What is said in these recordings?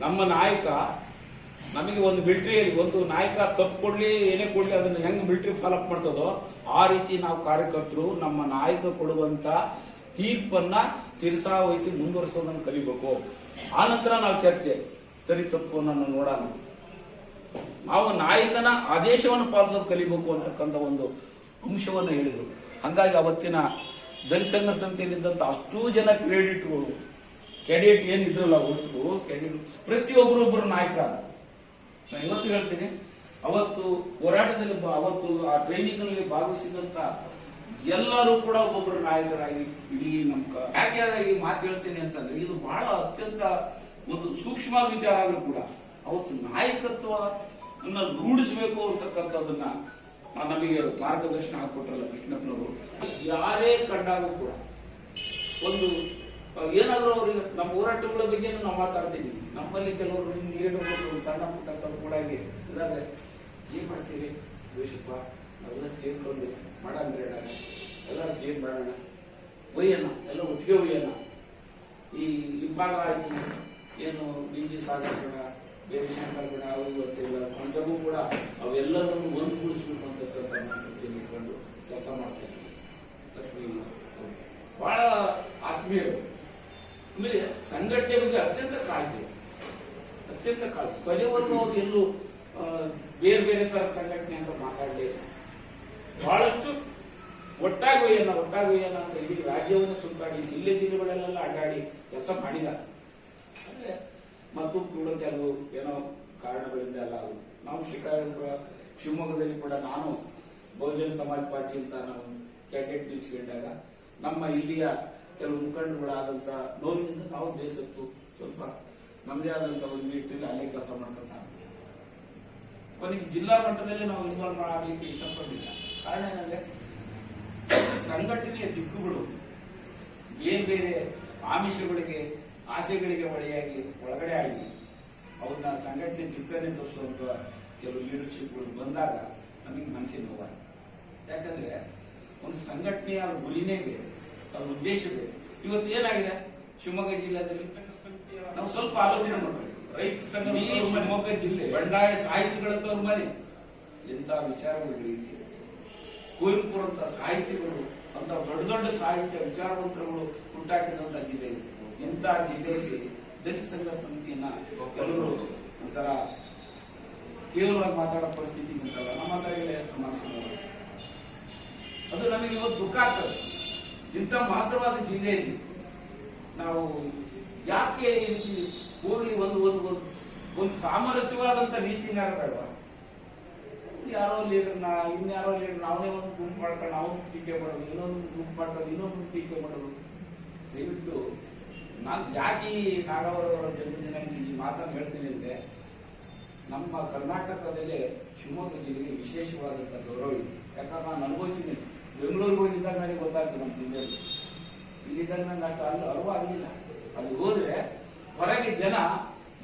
ನಮ್ಮ ನಾಯಕ ನಮಗೆ ಒಂದು ಮಿಲಿಟರಿ ಒಂದು ನಾಯಕ ತಪ್ಪು ಕೊಡ್ಲಿ, ಏನೇ ಕೊಡ್ಲಿ, ಅದನ್ನ ಹೆಂಗ್ ಮಿಲಿಟರಿ ಫಾಲೋಅಪ್ ಮಾಡ್ತದೋ ಆ ರೀತಿ ನಾವು ಕಾರ್ಯಕರ್ತರು ನಮ್ಮ ನಾಯಕ ಕೊಡುವಂತ ತೀರ್ಪನ್ನ ಶಿರ್ಸಾ ವಹಿಸಿ ಮುಂದುವರಿಸೋದನ್ನು ಕಲಿಬೇಕು. ಆ ನಂತರ ನಾವು ಚರ್ಚೆ. ಸರಿ, ತಪ್ಪು ನನ್ನ ನೋಡೋಣ. ನಾವು ನಾಯಕನ ಆದೇಶವನ್ನು ಪಾಲಿಸೋದು ಕಲಿಬೇಕು ಅಂತಕ್ಕಂಥ ಒಂದು ಅಂಶವನ್ನು ಹೇಳಿದರು. ಹಂಗಾಗಿ ಅವತ್ತಿನ ದಲಿತ ಸಂಘ ಸಮಿತಿಯಲ್ಲಿದ್ದಂಥ ಅಷ್ಟೂ ಜನ ಕ್ರೆಡಿಟ್ಗಳು ಕ್ಯಾಡಿಯೇಟ್ ಏನಿದ್ರಲ್ಲ ಒಟ್ಟು ಕ್ಯಾಡಿಯೇಟ್ ಪ್ರತಿಯೊಬ್ಬರೊಬ್ಬರು ನಾಯಕರಾದ ನಾನು ಇವತ್ತು ಹೇಳ್ತೀನಿ, ಅವತ್ತು ಹೋರಾಟದಲ್ಲಿ ಅವತ್ತು ಆ ಟ್ರೈನಿಂಗ್ನಲ್ಲಿ ಭಾಗವಹಿಸಿದಂತ ಎಲ್ಲರೂ ಕೂಡ ಒಬ್ಬೊಬ್ಬರು ನಾಯಕರಾಗಿ ಇಡೀ ನಮ್ಮ ಯಾಕೆ ಈ ಮಾತು ಹೇಳ್ತೀನಿ ಅಂತಂದ್ರೆ, ಇದು ಬಹಳ ಅತ್ಯಂತ ಒಂದು ಸೂಕ್ಷ್ಮ ವಿಚಾರ ಆದ್ರೂ ಕೂಡ, ಅವತ್ತು ನಾಯಕತ್ವ ರೂಢಿಸಬೇಕು ಅಂತಕ್ಕಂಥದ್ದನ್ನ ಆ ನಮಗೆ ಮಾರ್ಗದರ್ಶನ ಹಾಕೊಟ್ರಲ್ಲ ಕೃಷ್ಣಪ್ಪನವರು ಯಾರೇ ಕಂಡಾಗೂ ಕೂಡ ಒಂದು ಏನಾದ್ರೂ ಅವ್ರಿಗೆ ನಮ್ಮ ಹೋರಾಟಗಳ ಬಗ್ಗೆ ನಾವು ಮಾತಾಡ್ತಿದ್ದೀವಿ ನಮ್ಮಲ್ಲಿ ಕೆಲವರು ಲೀಡರ್ಗಳು ಸಣ್ಣ ಪುಟ್ಟ ಕೂಡ ಇದಾದ್ರೆ ಏನ್ ಮಾಡ್ತೀರಿ? ದ್ವೇಷಪ್ಪ, ನಾವೆಲ್ಲ ಸೇರ್ಕೊಂಡು ಬೇಡ. ಎಲ್ಲ ಸೇರ್ ಮಾಡೋಣ. ಒಯ್ಯೋಣ, ಎಲ್ಲ ಒಟ್ಟಿಗೆ ಒಯ್ಯೋಣ. ಈ ಇಬ್ಬಾಗ ಏನು ಬಿ ಜಿ ಸಾಗರ್ ಬೇರೆ ಶಂಕರ್ ಬೇಡ ಅವರು ಗೊತ್ತಿಲ್ಲ ಕೊಂಡಗೂ ಕೂಡ ಅವೆಲ್ಲರನ್ನು ಒಂದುಗೂಡಿಸ್ಬೇಕು ಅಂತಕ್ಕಂಥ ಮನಸ್ಥಿತಿಯನ್ನು ಇಟ್ಕೊಂಡು ಕೆಲಸ ಮಾಡ್ತಾ ಇದ್ದೀವಿ. ಲಕ್ಷ್ಮೀ ಭಾಳ ಆತ್ಮೀಯರು. ಆಮೇಲೆ ಸಂಘಟನೆ ಬಗ್ಗೆ ಅತ್ಯಂತ ಕಾಳಜಿ. ಅತ್ಯಂತ ಕಾಳಜಿ. ಕೊನೆವರೆಗೂ ಅವ್ರು ಎಲ್ಲೂ ಬೇರೆ ಬೇರೆ ತರ ಸಂಘಟನೆ ಅಂತ ಮಾತಾಡಲೇ ಬಹಳಷ್ಟು ಒಟ್ಟಾಗಿ ಒಯ್ಯೋಣ ಒಟ್ಟಾಗಿ ಒಯ್ಯೋಣ ಅಂತ ಇಡೀ ರಾಜ್ಯವನ್ನು ಸುತ್ತಾಡಿ, ಜಿಲ್ಲೆ ಜಿಲ್ಲೆಗಳಲ್ಲೆಲ್ಲ ಅಡ್ಡಾಡಿ ಕೆಲಸ ಮಾಡಿದ. ಅಂದ್ರೆ ಮತ್ತು ಕೂಡ ಕೆಲವು ಏನೋ ಕಾರಣಗಳಿಂದ ಅಲ್ಲ ಅದು. ನಾವು ಶಿಕಾರಿಪುರ ಶಿವಮೊಗ್ಗದಲ್ಲಿ ಕೂಡ ನಾನು ಬಹುಜನ ಸಮಾಜ ಪಾರ್ಟಿ ಅಂತ ನಾವು ಕ್ಯಾಂಡಿಡೇಟ್ ನಿಲ್ಸ್ಕೊಂಡಾಗ ನಮ್ಮ ಇಲ್ಲಿಯ ಕೆಲವು ಮುಖಂಡಗಳಾದಂತಹ ನೋವಿನಿಂದ ನಾವು ಬೇಸತ್ತು. ಸ್ವಲ್ಪ ನಮ್ಮದೇ ಆದಂತ ಒಂದು ನಿಟ್ಟಿನಲ್ಲಿ ಅಲ್ಲೇ ಕೆಲಸ ಮಾಡ್ಕೊಂತ ಕೊನೆಗೆ ಜಿಲ್ಲಾ ಮಟ್ಟದಲ್ಲಿ ನಾವು ಇನ್ವಾಲ್ವ್ ಆಗಲಿಕ್ಕೆ ಇಷ್ಟಪಡಲಿಲ್ಲ. ಕಾರಣ ಏನಂದ್ರೆ, ಸಂಘಟನೆಯ ದಿಕ್ಕುಗಳು ಬೇರೆ ಬೇರೆ ಆಮಿಷಗಳಿಗೆ, ಆಸೆಗಳಿಗೆ ಒಳೆಯಾಗಿ ಒಳಗಡೆ ಆಗಿ ಅವನ್ನ ಸಂಘಟನೆ ದಿಕ್ಕನ್ನೇ ತೋರಿಸುವಂತ ಕೆಲವು ಲೀಡರ್ಶಿಪ್ಗಳು ಬಂದಾಗ ನಮಗೆ ಮನಸ್ಸಿನ ನೋವಾಯಿತು. ಯಾಕಂದ್ರೆ, ಒಂದು ಸಂಘಟನೆಯ ಗುರಿನೇ ಬೇರೆ. ಅದ್ರ ಉದ್ದೇಶ ಬೇರೆ ಇವತ್ತು ಏನಾಗಿದೆ? ಶಿವಮೊಗ್ಗ ಜಿಲ್ಲೆಯಲ್ಲಿ ನಾವು ಸ್ವಲ್ಪ ಆಲೋಚನೆ ಮಾಡಬೇಕು ರೈತ ಸಂಘ ಶಿವಮೊಗ್ಗ ಜಿಲ್ಲೆ ಬಂಡಾಯ ಸಾಹಿತಿಗಳಂತವ್ರ ಮನೆ. ಎಂತ ವಿಚಾರಗಳು ಕುವೆಂಪುರಂತ ಸಾಹಿತಿಗಳು ಅಂತ ದೊಡ್ಡ ದೊಡ್ಡ ಸಾಹಿತ್ಯ ವಿಚಾರವಂತರುಗಳು ಹುಟ್ಟಾಕಿದಂತ ಜಿಲ್ಲೆ ಎಂತ ಇಂಥ ಜಿಲ್ಲೆಯಲ್ಲಿ ದಲಿತ ಸಂಘ ಸಮಿತಿಯನ್ನ ಕೆಲವರು ಒಂಥರ ಕೇವಲ ಮಾತಾಡೋ ಪರಿಸ್ಥಿತಿ ನಮ್ಮ ಮಾತಾಡಿಲ್ಲ ಅದು ನಮಗೆ ಇವತ್ತು ದುಃಖ ಆಗ್ತದೆ. ಇಂಥ ಮಹತ್ತರವಾದ ಜಿಲ್ಲೆಯಲ್ಲಿ ನಾವು ಯಾಕೆ ಈ ರೀತಿ ಹೋಗಿ ಒಂದು ಒಂದು ಒಂದು ಒಂದು ಸಾಮರಸ್ಯವಾದಂತ ರೀತಿ ಯಾರೋ ಲೀಡರ್ ನಾ ಇನ್ಯಾರೋ ಲೀಡರ್ ನಾವೇ ಒಂದು ಗುಂಪು ಮಾಡ್ಕೊಂಡು ಅವನು ಟೀಕೆ ಮಾಡೋದು, ಇನ್ನೊಂದು ಗುಂಪು ಮಾಡ್ಕೊಂಡು ಇನ್ನೊಂದು ಟೀಕೆ ಮಾಡೋದು. ದಯವಿಟ್ಟು ನಾನು ಯಾಕೆ ಈ ನಾಗವರವರ ಜನ್ಮದಿನ ಈ ಮಾತನ್ನು ಹೇಳ್ತೀನಿ ಅಂದರೆ, ನಮ್ಮ ಕರ್ನಾಟಕದಲ್ಲೇ ಶಿವಮೊಗ್ಗ ಜಿಲ್ಲೆಗೆ ವಿಶೇಷವಾದಂಥ ಗೌರವ ಇದೆ. ಯಾಕಂದ್ರೆ ನಾನು ಅನುಭವಿಸಿದ್ದೀನಿ. ಬೆಂಗಳೂರಿಗೆ ಹೋಗಿದ್ದಾಗ ನನಗೆ ನಮ್ಮ ಜಿಲ್ಲೆಯಲ್ಲಿ ಇಲ್ಲಿದ್ದಾಗ ನಂಗೆ ಅಲ್ಲಿ ಅರಿವಾಗಲಿಲ್ಲ ಅಲ್ಲಿ ಹೋದ್ರೆ ಹೊರಗೆ ಜನ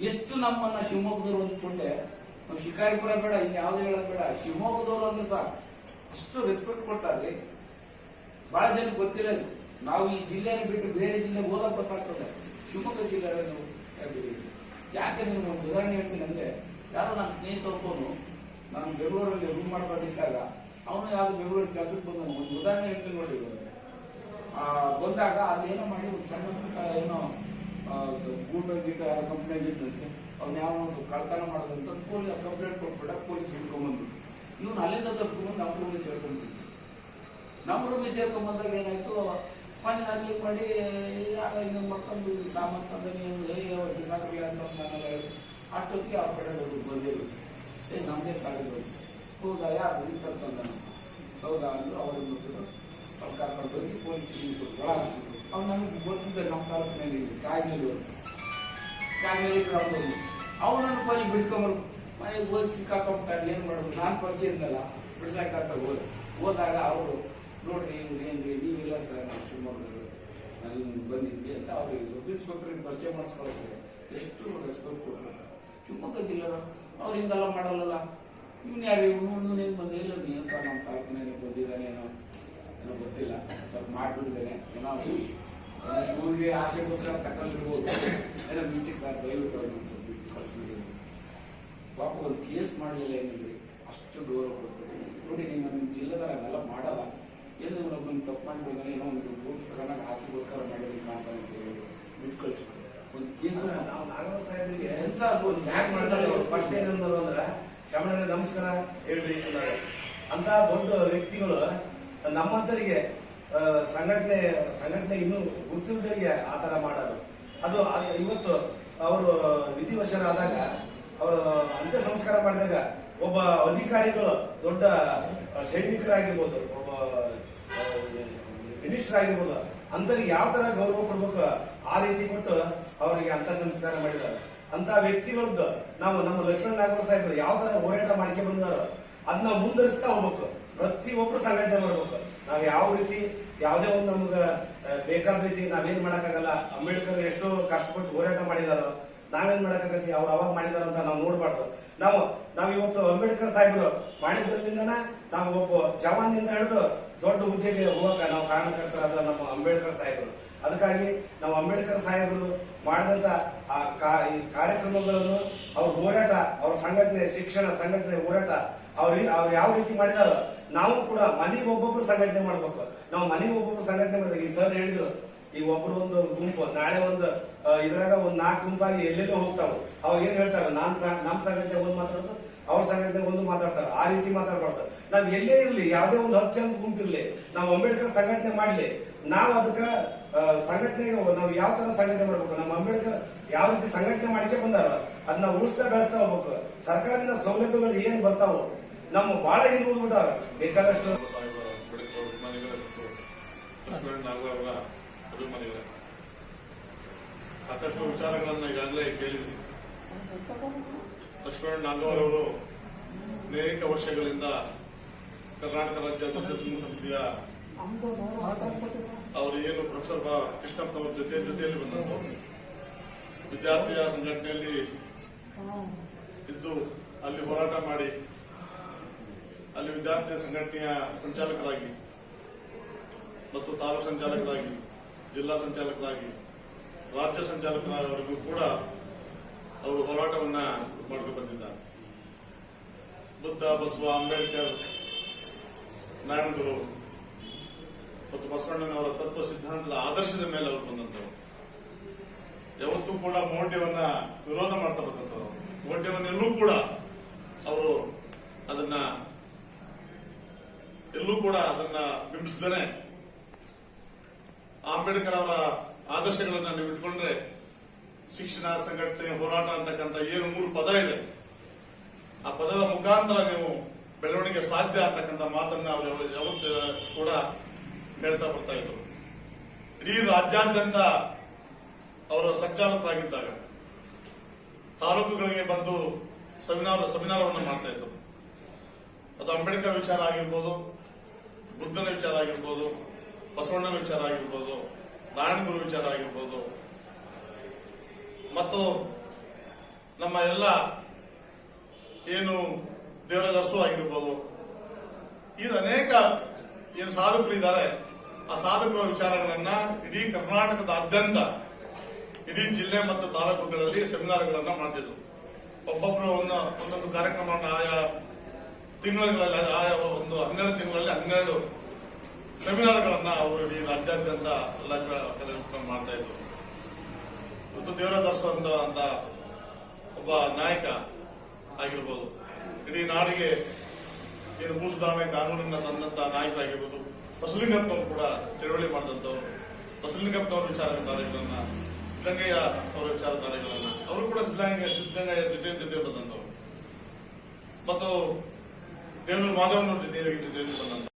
ಎಷ್ಟು ನಮ್ಮನ್ನ ಶಿವಮೊಗ್ಗದವ್ರು ಅಂದ್ಕೊಂಡೆ ನಾವು ಶಿಕಾರಿಪುರ ಬೇಡ, ಇನ್ನು ಯಾವ್ದು ಹೇಳೋದು ಬೇಡ, ಶಿವಮೊಗ್ಗದವ್ರು ಅಂದ್ರೆ ಸಾಕು. ಅಷ್ಟು ರೆಸ್ಪೆಕ್ಟ್ ಕೊಡ್ತಾರೆ. ಬಹಳ ಜನ ಗೊತ್ತಿಲ್ಲ ಇದು. ನಾವು ಈ ಜಿಲ್ಲೆನ ಬಿಟ್ಟು ಬೇರೆ ಜಿಲ್ಲೆಗೆ ಹೋದಾಗ ಗೊತ್ತಾಗ್ತದೆ. ಶಿವಮೊಗ್ಗ ಜಿಲ್ಲೆ ನಾವು ಯಾಕೆ ನೀವು ಒಂದು ಉದಾಹರಣೆ ಹೇಳ್ತೀನಿ ಅಂದ್ರೆ, ಯಾರೋ ನನ್ನ ಸ್ನೇಹಿತ ಒಬ್ಬನು, ನಾನು ಬೆಂಗಳೂರಲ್ಲಿ ರೂಮ್ ಮಾಡ್ಕೊಂಡಿದ್ದಾಗ ಅವನು ಯಾವ್ದು ಬೆಂಗಳೂರಿಗೆ ಕೆಲಸಕ್ಕೆ ಬಂದ ಒಂದು ಉದಾಹರಣೆ ಹೇಳ್ತೀನಿ ನೋಡಿ ಬಂದಾಗ ಅಲ್ಲಿ ಏನೋ ಮಾಡಿ ಒಂದು ಸಣ್ಣ ಪುಟ್ಟ ಏನೋ ಗೂಟ ಗೀಟ ಕಂಪ್ಲೇಂಟ್ ಇದ್ದಂತೆ ಅವ್ನು ಯಾವ ಸ್ವಲ್ಪ ಕಳ್ತನ ಮಾಡೋದಂತ ಪೊಲೀಸ್ ಕಂಪ್ಲೇಂಟ್ ಕೊಟ್ಬಿಟ್ಟ ಪೊಲೀಸ್ ಹಿಡ್ಕೊಂಡ್ಬಂದ್ರು. ಇವನು ಅಲ್ಲಿಂದ ತಪ್ಪಿಕೊಂಡು ನಮ್ಮ ರೂಮಿಗೆ ಸೇರ್ಕೊಂಡಿದ್ದ ನಮ್ಮ ರೂಮಿಗೆ ಸೇರ್ಕೊಂಡ್ಬಂದಾಗ ಏನಾಯ್ತು, ಮನೆ ಅಲ್ಲಿ ಮಾಡಿ, ಯಾರ ಹಿಂಗೆ ಮಕ್ಕಳು ಸಾಮಾನು ತಂದು ನೀವು ಬಿಸಾಕಲಿ ಅಂತ ನಾನೆಲ್ಲ ಹೇಳಿ ಅಷ್ಟೊತ್ತಿಗೆ ಆ ಕಡೆ ಬಂದಿರು ಏ ನಮ್ಮದೇ ಸಾಗಿದ್ರು ಹೌದಾ, ಯಾರು? ಈ ಥರ ತಂದನಪ್ಪ ಹೌದಾ? ಅಂದ್ರು ಅವ್ರಿಗೆ ಬಿಟ್ಟು ಅವ್ರು ಕರ್ಕೊಂಡು ಹೋಗಿ ಪೊಲೀಸ್ ಅವ್ನು ನಮಗೆ ಗೊತ್ತಿದ್ದ ನಮ್ಮ ತಾಲೂಕಿನಲ್ಲಿ ಕಾಯಿನಲ್ಲಿ ಕಾಯಿನಲ್ಲಿ ಅವ್ನು ಅವನನ್ನು ಪರಿ ಬಿಡಿಸ್ಕೊಂಬರು ಮನೆಗೆ ಹೋಗಿ ಸಿಕ್ಕಾಕೊಂಡ್ಬಿಟ್ಟಾಗ ಏನು ಮಾಡೋದು ನಾನು ಪರಿಚಯ ಇದ್ದಲ್ಲ ಬಿಡ್ಸಾಕಂತ ಹೋದೆ ಹೋದಾಗ ಅವರು ನೋಡ್ರಿ ಇವ್ರು ಏನ್ರಿ ನೀವಿಲ್ಲ ಸರ್ ನಾವು ಶಿವಮೊಗ್ಗದ ನಾನು ಹಿಂಗೆ ಬಂದಿದ್ವಿ ಅಂತ ಅವ್ರಿಗೆ ಇನ್ಸ್ಪೆಕ್ಟರ್ಗೆ ಪರಿಚಯ ಮಾಡಿಸ್ಕೊಳ್ತಾರೆ ಎಷ್ಟು ರೆಸ್ಪೆಕ್ಟ್ ಕೊಟ್ಟರು ಶಿವಮೊಗ್ಗ ಜಿಲ್ಲರು ಅವ್ರು ಹಿಂಗೆಲ್ಲ ಮಾಡಲ್ಲಲ್ಲ? ಇವನು ಯಾರು? ಇವನು ಏನು ಬಂದೇ? ಇಲ್ಲ ನೀವು ಸರ್ ನಮ್ಮ ತಾಲೂಕಿನಲ್ಲಿ ಬಂದಿದ್ದಾನೆ ಏನೋ ಗೊತ್ತಿಲ್ಲ. ಸ್ವಲ್ಪ ಮಾಡ್ಬಿಟ್ಟಿದ್ದೇನೆ. ಏನೋ ಅವ್ರು- ಏನೋ ಶಿವನಿಗೆ ಆಸೆಗೋಸ್ಕರ ತಗೊಂಡಿರ್ಬೋದು ಏನೋ ಬ್ಯೂಟಿ ಸರ್ ದಯವಿಟ್ಟು ಸ್ವಲ್ಪ ಕಳಿಸ್ಬಿಟ್ಟಿದ್ರು ಪಾಪ ಒಂದು ಕೇಸ್ ಮಾಡಲಿಲ್ಲ ಏನಿಲ್ರಿ ಅಷ್ಟು ಗೌರವ ಕೊಡ್ಬೇಕು ನೋಡಿ ನಿಮ್ಮ ನಿಮ್ಮ ಜಿಲ್ಲೆದಾಗೆಲ್ಲ ಮಾಡಲ್ಲ. ಏನು ಒಬ್ಬನ ತಪ್ಪು ಮಾಡಿಬಿಡ್ದಾನೆ ಏನೋ ಒಂದು ರೂಲ್ಸ್ ಪ್ರಕಾರ ಆಸೆಗೋಸ್ಕರ ಮಾಡಿದ್ರೆ ಅಂತ ಅಂತ ಹೇಳಿ ಬಿಟ್ಟು ಕಳಿಸ್ಬಿಟ್ಟು ಒಂದು ಕೇಸ್ ನಾವು ಸಾಹೇಬ್ರಿಗೆ ಎಂತ? ಯಾಕ್ ಮಾಡ್ತಾರೆ ಅವ್ರು? ಫಸ್ಟ್ ಏನಂದ್ರು ಅಂದ್ರೆ ನಮಸ್ಕಾರ ಹೇಳ್ರಿ ಅಂತ. ದೊಡ್ಡ ವ್ಯಕ್ತಿಗಳು ನಮ್ಮಂತರಿಗೆ ಸಂಘಟನೆ ಸಂಘಟನೆ ಇನ್ನೂ ಗುರುತಿಲ್ದರಿಗೆ ಆ ಥರ ಮಾಡೋದು. ಅದು ಇವತ್ತು ಅವರು ವಿಧಿವಶರಾದಾಗ, ಅವರು ಅಂತ್ಯ ಸಂಸ್ಕಾರ ಮಾಡಿದಾಗ ಒಬ್ಬ ಅಧಿಕಾರಿಗಳು ದೊಡ್ಡ ಸೈನಿಕರಾಗಿರ್ಬೋದು, ಒಬ್ಬ ಮಿನಿಸ್ಟರ್ ಆಗಿರ್ಬೋದು ಅಂತರಿಗೆ ಯಾವ ತರ ಗೌರವ ಕೊಡ್ಬೇಕು, ಆ ರೀತಿ ಕೊಟ್ಟು ಅವರಿಗೆ ಅಂತ ಸಂಸ್ಕಾರ ಮಾಡಿದ್ದಾರೆ. ಅಂತ ವ್ಯಕ್ತಿಗಳದ್ದು, ನಾವು ನಮ್ಮ ಲಕ್ಷ್ಮಣ ನಾಗರ ಸಾಹೇಬರು ಯಾವ ತರ ಹೋರಾಟ ಮಾಡ್ಕೊಂಡ್ ಬಂದಾರ ಅದನ್ನ ಮುಂದುವರಿಸ್ತಾ ಹೋಗ್ಬೇಕು. ಪ್ರತಿಯೊಬ್ರು ಸಂಘಟನೆ ಮಾಡ್ಬೇಕು. ನಾವು ಯಾವ ರೀತಿ, ಯಾವುದೇ ಒಂದು ನಮ್ಗ ಬೇಕಾದ ರೀತಿ ನಾವೇನ್ ಮಾಡಕ್ಕಾಗಲ್ಲ, ಅಂಬೇಡ್ಕರ್ ಎಷ್ಟೋ ಕಷ್ಟಪಟ್ಟು ಹೋರಾಟ ಮಾಡಿದಾರೋ, ನಾವೇನ್ ಮಾಡಕ್ಕಾಗತ್ತೆ, ಅವ್ರು ಅವಾಗ ಮಾಡಿದಾರ ಅಂತ ನಾವು ನೋಡ್ಬಾರ್ದು. ನಾವು ನಾವು ಇವತ್ತು ಅಂಬೇಡ್ಕರ್ ಸಾಹೇಬರು ಮಾಡಿದ್ರಿಂದನ ನಾವು ಒಬ್ಬ ಜವಾನ್ನಿಂದ ಹಿಡಿದು ದೊಡ್ಡ ಹುದ್ದೆಗೆ ಹೋಗಕ ನಾವು ಕಾರಣಕರ್ತರಾದ ನಮ್ಮ ಅಂಬೇಡ್ಕರ್ ಸಾಹೇಬರು. ಅದಕ್ಕಾಗಿ ನಾವು ಅಂಬೇಡ್ಕರ್ ಸಾಹೇಬರು ಮಾಡಿದಂತ ಆ ಕಾರ್ಯಕ್ರಮಗಳನ್ನು, ಅವ್ರ ಹೋರಾಟ, ಅವ್ರ ಸಂಘಟನೆ, ಶಿಕ್ಷಣ ಸಂಘಟನೆ ಹೋರಾಟ, ಅವ್ರ ಅವ್ರು ಯಾವ ರೀತಿ ಮಾಡಿದಾರೋ ನಾವು ಕೂಡ ಮನೆಗೆ ಒಬ್ಬೊಬ್ರು ಸಂಘಟನೆ ಮಾಡ್ಬೇಕು. ನಾವು ಮನೆಗೆ ಒಬ್ಬೊಬ್ರು ಸಂಘಟನೆ ಮಾಡಿದಾಗ ಈ ಸರ್ ಹೇಳಿದ್ರು ಈಗ ಒಬ್ರು ಒಂದು ಗುಂಪು, ನಾಳೆ ಒಂದು ಇದ್ರಾಗ ಒಂದ್ ನಾಲ್ಕು ಗುಂಪಾಗಿ ಎಲ್ಲೆಲ್ಲೋ ಹೋಗ್ತಾವ. ಅವಾಗ ಏನ್ ಹೇಳ್ತಾರ? ನಾನ್ ಸಂ- ನಮ್ ಸಂಘಟನೆ ಒಂದು ಮಾತಾಡೋದು ಅವ್ರ ಸಂಘಟನೆ ಒಂದು ಮಾತಾಡ್ತಾರ. ಆ ರೀತಿ ಮಾತಾಡ್ಬಾರ್ದು. ನಾವ್ ಎಲ್ಲೇ ಇರ್ಲಿ, ಯಾವ್ದೇ ಒಂದು ಹತ್ತು ಜನ ಗುಂಪಿರ್ಲಿ ನಾವು ಅಂಬೇಡ್ಕರ್ ಸಂಘಟನೆ ಮಾಡ್ಲಿ. ನಾವು ಅದಕ್ಕ ಸಂಘಟನೆಗೆ ನಾವು ಯಾವ ತರ ಸಂಘಟನೆ ಮಾಡ್ಬೇಕು? ನಮ್ಮ ಅಂಬೇಡ್ಕರ್ ಯಾವ ರೀತಿ ಸಂಘಟನೆ ಮಾಡಿಕೆ ಬಂದಾರ ಅದನ್ನ ಉಳಿಸ್ತಾ ಬೆಳೆಸ್ತಾ ಹೋಗ್ಬೇಕು. ಸರ್ಕಾರದಿಂದ ಸೌಲಭ್ಯಗಳು ಏನ್ ಬರ್ತಾವ ನಮ್ಮ ಬಾಳ ಹಿಂದೆ ಉಳ್ದ್ಬಿಟ್ಟಾರ ಬೇಕಾದಷ್ಟು ಸಾಕಷ್ಟು ವಿಚಾರಗಳನ್ನ ಈಗಾಗಲೇ ಕೇಳಿದ್ವಿ. ಲಕ್ಷ್ಮಣ ನಾಗವರ್ ಅವರು ಅನೇಕ ವರ್ಷಗಳಿಂದ ಕರ್ನಾಟಕ ರಾಜ್ಯ ದಲಿತ ಸಂಘ ಸಂಸ್ಥೆಯ ಅವರು ಏನು ಪ್ರೊಫೆಸರ್ ಕೃಷ್ಣಪ್ಪನವ್ರ ಜೊತೆ ಜೊತೆಯಲ್ಲಿ ಬಂದದ್ದು. ವಿದ್ಯಾರ್ಥಿಯ ಸಂಘಟನೆಯಲ್ಲಿ ಇದ್ದು ಅಲ್ಲಿ ಹೋರಾಟ ಮಾಡಿ ಅಲ್ಲಿ ವಿದ್ಯಾರ್ಥಿ ಸಂಘಟನೆಯ ಸಂಚಾಲಕರಾಗಿ ಮತ್ತು ತಾಲೂಕು ಸಂಚಾಲಕರಾಗಿ, ಜಿಲ್ಲಾ ಸಂಚಾಲಕರಾಗಿ, ರಾಜ್ಯ ಸಂಚಾಲಕರವರೆಗೂ ಕೂಡ ಅವರು ಹೋರಾಟವನ್ನ ಮಾಡ್ಕೊಂಡು ಬಂದಿದ್ದಾರೆ. ಬುದ್ಧ, ಬಸವ, ಅಂಬೇಡ್ಕರ್ ನಾಯಕರು ಮತ್ತು ಬಸವಣ್ಣನವರ ತತ್ವ ಸಿದ್ಧಾಂತದ ಆದರ್ಶದ ಮೇಲೆ ಅವರು ಬಂದಂತವರು ಯಾವತ್ತೂ ಕೂಡ ಮೌಢ್ಯವನ್ನ ವಿರೋಧ ಮಾಡ್ತಾ ಬಂದಂತವರು ಮೌಢ್ಯವನ್ನೆಲ್ಲೂ ಕೂಡ ಅವರು ಅದನ್ನ ಎಲ್ಲೂ ಕೂಡ ಅದನ್ನ ಬಿಂಬಿಸಿದರೆ ಅಂಬೇಡ್ಕರ್ ಅವರ ಆದರ್ಶಗಳನ್ನ ನೀವು ಇಟ್ಕೊಂಡ್ರೆ ಶಿಕ್ಷಣ, ಸಂಘಟನೆ, ಹೋರಾಟ ಅಂತಕ್ಕಂಥ ಏನು ಮೂರು ಪದ ಇದೆ. ಆ ಪದದ ಮುಖಾಂತರ ನೀವು ಬೆಳವಣಿಗೆ ಸಾಧ್ಯ ಅಂತಕ್ಕಂಥ ಮಾತನ್ನ ಅವರು ಯಾವತ್ತು ಕೂಡ ಹೇಳ್ತಾ ಬರ್ತಾ ಇದ್ರು. ಇಡೀ ರಾಜ್ಯಾದ್ಯಂತ ಅವರ ಸಂಚಾಲಕರಾಗಿದ್ದಾಗ ತಾಲೂಕುಗಳಿಗೆ ಬಂದು ಸೆಮಿನಾರ್ ಸೆಮಿನಾರವನ್ನು ಮಾಡ್ತಾ ಇದ್ರು. ಅದು ಅಂಬೇಡ್ಕರ್ ವಿಚಾರ ಆಗಿರ್ಬೋದು ಬುದ್ಧನ ವಿಚಾರ ಆಗಿರ್ಬೋದು, ಬಸವಣ್ಣನ ವಿಚಾರ ಆಗಿರ್ಬೋದು, ನಾರಾಯಣಗುರು ವಿಚಾರ ಆಗಿರ್ಬೋದು. ಮತ್ತು ನಮ್ಮ ಎಲ್ಲ ಏನು ದೇವರ ಅರಸು ಆಗಿರ್ಬೋದು. ಇದು ಅನೇಕ ಏನು ಸಾಧಕರು ಇದ್ದಾರೆ. ಆ ಸಾಧಕರ ವಿಚಾರಗಳನ್ನ ಇಡೀ ಕರ್ನಾಟಕದಾದ್ಯಂತ, ಇಡೀ ಜಿಲ್ಲೆ ಮತ್ತು ತಾಲೂಕುಗಳಲ್ಲಿ ಸೆಮಿನಾರ್ಗಳನ್ನ ಮಾಡ್ತಿದ್ರು. ಒಬ್ಬೊಬ್ರು ಒಂದು ಒಂದೊಂದು ಕಾರ್ಯಕ್ರಮವನ್ನು ಆಯಾ ತಿಂಗಳಲ್ಲಿ, ಆ, ಒಂದು ಹನ್ನೆರಡು ತಿಂಗಳಲ್ಲಿ ಹನ್ನೆರಡು ಸೆಮಿನಾರ್ಗಳನ್ನ ಅವರು ಇಡೀ ರಾಜ್ಯಾದ್ಯಂತ ಎಲ್ಲ ಕಡೆ ಮಾಡ್ತಾ ಇದ್ರು. ಮತ್ತು ದೇವರದಾಸ ಅಂತ ಅಂತ ಒಬ್ಬ ನಾಯಕ ಆಗಿರ್ಬೋದು. ಇಡೀ ನಾಡಿಗೆ ಏನು ಭೂಸುಧಾರಣೆ ಕಾನೂನನ್ನ ತಂದಂತ ನಾಯಕ ಆಗಿರ್ಬೋದು. ಬಸಲಿಂಗಪ್ಪನವರು ಕೂಡ ಚಳವಳಿ ಮಾಡಿದಂಥವ್ರು. ಬಸಲಿಂಗಪ್ಪನವರ ವಿಚಾರಧಾರೆಗಳನ್ನ ಸಿದ್ದಂಗಯ್ಯ ಅವರ ವಿಚಾರಧಾರೆಗಳನ್ನ ಅವರು ಕೂಡ ಸಿದ್ಧಗಂಗೆ ಸಿದ್ದಂಗಯ್ಯ ಜೊತೆ ಜೊತೆ ಬಂದಂಥವ್ರು. ಮತ್ತು ದೇವನೂರು ಮಾಧವನವ್ರ ಜೊತೆ ಜೊತೆಯಲ್ಲಿ ಬಂದಂತ